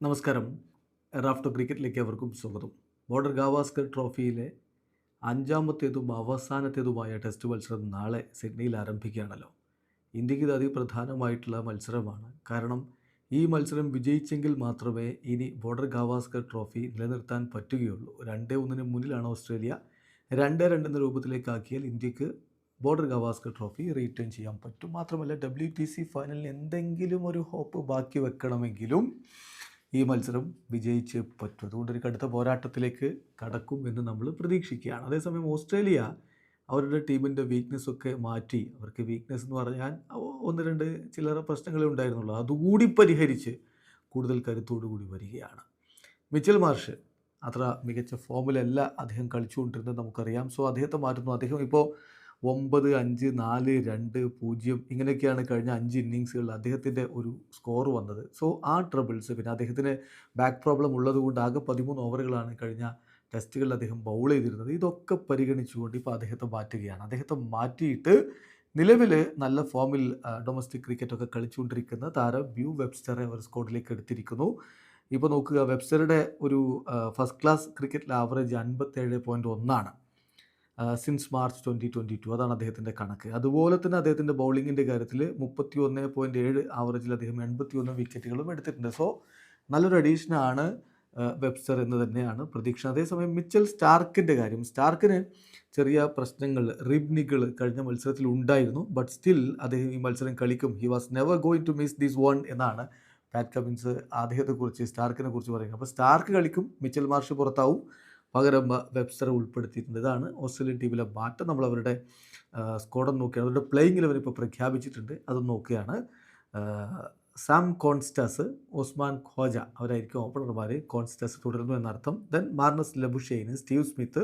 നമസ്കാരം. റാഫ്റ്റോ ക്രിക്കറ്റിലേക്ക് അവർക്കും സ്വാഗതം. ബോർഡർ ഗാവാസ്കർ ട്രോഫിയിലെ അഞ്ചാമത്തേതും അവസാനത്തേതുമായ ടെസ്റ്റ് മത്സരം നാളെ സിഡ്നിയിൽ ആരംഭിക്കുകയാണല്ലോ. ഇന്ത്യയ്ക്ക് ഇത് അതിപ്രധാനമായിട്ടുള്ള മത്സരമാണ്. കാരണം ഈ മത്സരം വിജയിച്ചെങ്കിൽ മാത്രമേ ഇനി ബോർഡർ ഗാവാസ്കർ ട്രോഫി നിലനിർത്താൻ പറ്റുകയുള്ളൂ. രണ്ടേ ഒന്നിന് മുന്നിലാണ് ഓസ്ട്രേലിയ. രണ്ട് രണ്ട് എന്ന രൂപത്തിലേക്കാക്കിയാൽ ഇന്ത്യയ്ക്ക് ബോർഡർ ഗവാസ്കർ ട്രോഫി റീറ്റേൺ ചെയ്യാൻ പറ്റും. മാത്രമല്ല ഡബ്ല്യു ടി സി ഫൈനലിൽ എന്തെങ്കിലും ഒരു ഹോപ്പ് ബാക്കി വെക്കണമെങ്കിലും ഈ മത്സരം വിജയിച്ച് പറ്റും അതുകൊണ്ട് ഒരു കടുത്ത പോരാട്ടത്തിലേക്ക് കടക്കും എന്ന് നമ്മൾ പ്രതീക്ഷിക്കുകയാണ്. അതേസമയം ഓസ്ട്രേലിയ അവരുടെ ടീമിന്റെ വീക്ക്നെസ് ഒക്കെ മാറ്റി. അവർക്ക് വീക്ക്നെസ് എന്ന് പറഞ്ഞാൽ ഒന്ന് രണ്ട് ചില്ലറ പ്രശ്നങ്ങളേ ഉണ്ടായിരുന്നുള്ളൂ. അതുകൂടി പരിഹരിച്ച് കൂടുതൽ കരുത്തോടു കൂടി വരികയാണ്. മിച്ചൽ മാർഷ് അത്ര മികച്ച ഫോമിലല്ല അദ്ദേഹം കളിച്ചുകൊണ്ടിരുന്നത് നമുക്കറിയാം. സോ അദ്ദേഹത്തെ മാറ്റുന്നു. അദ്ദേഹം ഇപ്പോൾ ഒമ്പത് അഞ്ച് നാല് രണ്ട് പൂജ്യം ഇങ്ങനെയൊക്കെയാണ് കഴിഞ്ഞ അഞ്ച് ഇന്നിങ്സുകളിൽ അദ്ദേഹത്തിന്റെ ഒരു സ്കോർ വന്നത്. സോ ആ ട്രബിൾസ് പിന്നെ അദ്ദേഹത്തിന് ബാക്ക് പ്രോബ്ലം ഉള്ളതുകൊണ്ട് ആകെ പതിമൂന്ന് ഓവറുകളാണ് കഴിഞ്ഞ ടെസ്റ്റുകളിൽ അദ്ദേഹം ബൗൾ ചെയ്തിരുന്നത്. ഇതൊക്കെ പരിഗണിച്ചുകൊണ്ട് ഇപ്പോൾ അദ്ദേഹത്തെ മാറ്റുകയാണ്. അദ്ദേഹത്തെ മാറ്റിയിട്ട് നിലവിൽ നല്ല ഫോമിൽ ഡൊമസ്റ്റിക് ക്രിക്കറ്റൊക്കെ കളിച്ചുകൊണ്ടിരിക്കുന്ന താരം ബ്യൂ വെബ്സ്റ്ററെ അവർ സ്കോഡിലേക്ക് എടുത്തിരിക്കുന്നു. ഇപ്പോൾ നോക്കുക വെബ്സ്റ്ററുടെ ഒരു ഫസ്റ്റ് ക്ലാസ് ക്രിക്കറ്റിൽ ആവറേജ് അൻപത്തേഴ് പോയിന്റ് ഒന്നാണ്. Since March twenty twenty two അതാണ് അദ്ദേഹത്തിന്റെ കണക്ക്. അതുപോലെ തന്നെ അദ്ദേഹത്തിന്റെ ബൗളിങ്ങിന്റെ കാര്യത്തിൽ മുപ്പത്തി ഒന്ന് പോയിന്റ് ഏഴ് ആവറേജിൽ അദ്ദേഹം എൺപത്തി ഒന്ന് വിക്കറ്റുകളും എടുത്തിട്ടുണ്ട്. സോ നല്ലൊരു അഡീഷനാണ് വെബ്സ്റ്റർ എന്ന് തന്നെയാണ് പ്രതീക്ഷ. അതേസമയം മിച്ചൽ സ്റ്റാർക്കിന്റെ കാര്യം. സ്റ്റാർക്കിന് ചെറിയ പ്രശ്നങ്ങൾ റിബ്നികൾ കഴിഞ്ഞ മത്സരത്തിൽ ഉണ്ടായിരുന്നു. ബട്ട് സ്റ്റിൽ അദ്ദേഹം ഈ മത്സരം കളിക്കും. He was never going to miss this one എന്നാണ് പാറ്റ് കബിൻസ് അദ്ദേഹത്തെക്കുറിച്ച് സ്റ്റാർക്കിനെ കുറിച്ച് പറയുന്നത്. അപ്പോൾ സ്റ്റാർക്ക് കളിക്കും മിച്ചൽ മാർഷ് പുറത്താവും. പകരം വെബ്സ്റ്റർ ഉൾപ്പെടുത്തിയിട്ടുണ്ട്. ഇതാണ് ഓസ്ട്രേലിയൻ ടീമിലെ മാറ്റം. നമ്മൾ അവരുടെ സ്കോഡം നോക്കിയാണ്. അവരുടെ പ്ലേയിങ് അവരിപ്പോൾ പ്രഖ്യാപിച്ചിട്ടുണ്ട്. അത് നോക്കുകയാണ് സാം കോൺസ്റ്റാസ് ഓസ്മാൻ ഖോജ അവരായിരിക്കും ഓപ്പണർമാർ കോൺസ്റ്റാസ് തുടരുന്നു എന്നർത്ഥം. Then Marnus Labuschagne Steve Smith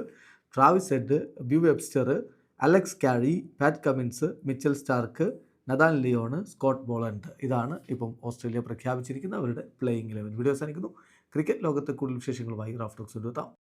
Travis Head Beau Webster Alex Carey Pat Cummins Mitchell Starc Nathan Lyon Scott Boland. ഇതാണ് ഇപ്പം ഓസ്ട്രേലിയ പ്രഖ്യാപിച്ചിരിക്കുന്ന അവരുടെ പ്ലേയിങ് ഇലവൻ വീഡിയോ അവസാനിക്കുന്നു. ക്രിക്കറ്റ് ലോകത്തെ കൂടുതൽ വിശേഷങ്ങളുമായി റാഫ്റ്റോക്സ് എത്താം.